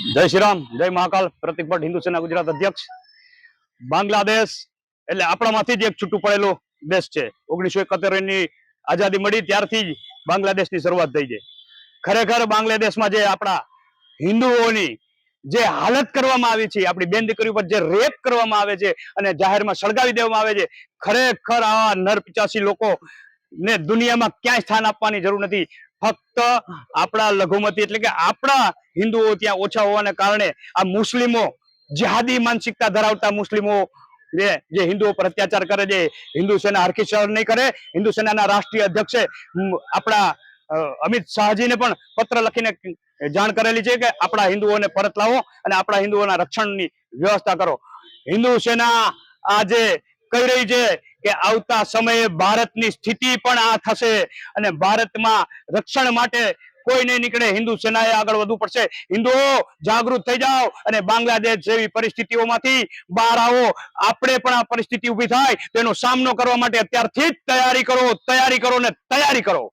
જય શ્રી રામ, જય મહાકાલ. પ્રતિક ભટ્ટ હિન્દુ સેના ગુજરાત અધ્યક્ષ. બાંગ્લાદેશ, એટલે આપણામાંથી જ એક છૂટું પડેલો દેશ છે. ઓગણીસો એકોતેરની આઝાદી મળી ત્યારથી જ બાંગ્લાદેશની શરૂઆત થઈ છે. ખરેખર બાંગ્લાદેશમાં જે આપણા હિન્દુઓની જે હાલત કરવામાં આવી છે, આપણી બેન દીકરી ઉપર જે રેપ કરવામાં આવે છે અને જાહેરમાં સળગાવી દેવામાં આવે છે, ખરેખર આવા નર પિચાસી લોકો ને દુનિયામાં ક્યાંય સ્થાન આપવાની જરૂર નથી. ફક્ત આપણા લઘુમતી એટલે કે આપણા હિન્દુઓ ત્યાં ઓછા હોવાને કારણે આ મુસ્લિમો જહાદી માનસિકતા ધરાવતા મુસ્લિમો જે હિન્દુઓ પર અત્યાચાર કરે છે, હિન્દુ સેના હરખી સહન નહીં કરે, હિન્દુ સેનાના રાષ્ટ્રીય અધ્યક્ષે આપણા અમિત શાહજીને પણ પત્ર લખીને જાણ કરેલી છે કે આપણા હિન્દુઓને પરત લાવો અને આપણા હિન્દુઓના રક્ષણની વ્યવસ્થા કરો. હિન્દુ સેના આજે કહી રહી છે કે આવતા સમયે ભારતની સ્થિતિ પણ આ થશે અને ભારતમાં રક્ષણ માટે કોઈ નહીં નીકળે. હિન્દુ સેનાએ આગળ વધવું પડશે. હિન્દુઓ, જાગૃત થઈ જાઓ અને બાંગ્લાદેશ જેવી પરિસ્થિતિઓમાંથી બહાર આવો. આપણે પણ આ પરિસ્થિતિ ઊભી થાય. તેનો સામનો કરવા માટે અત્યારથી જ તૈયારી કરો તૈયારી કરો ને તૈયારી કરો.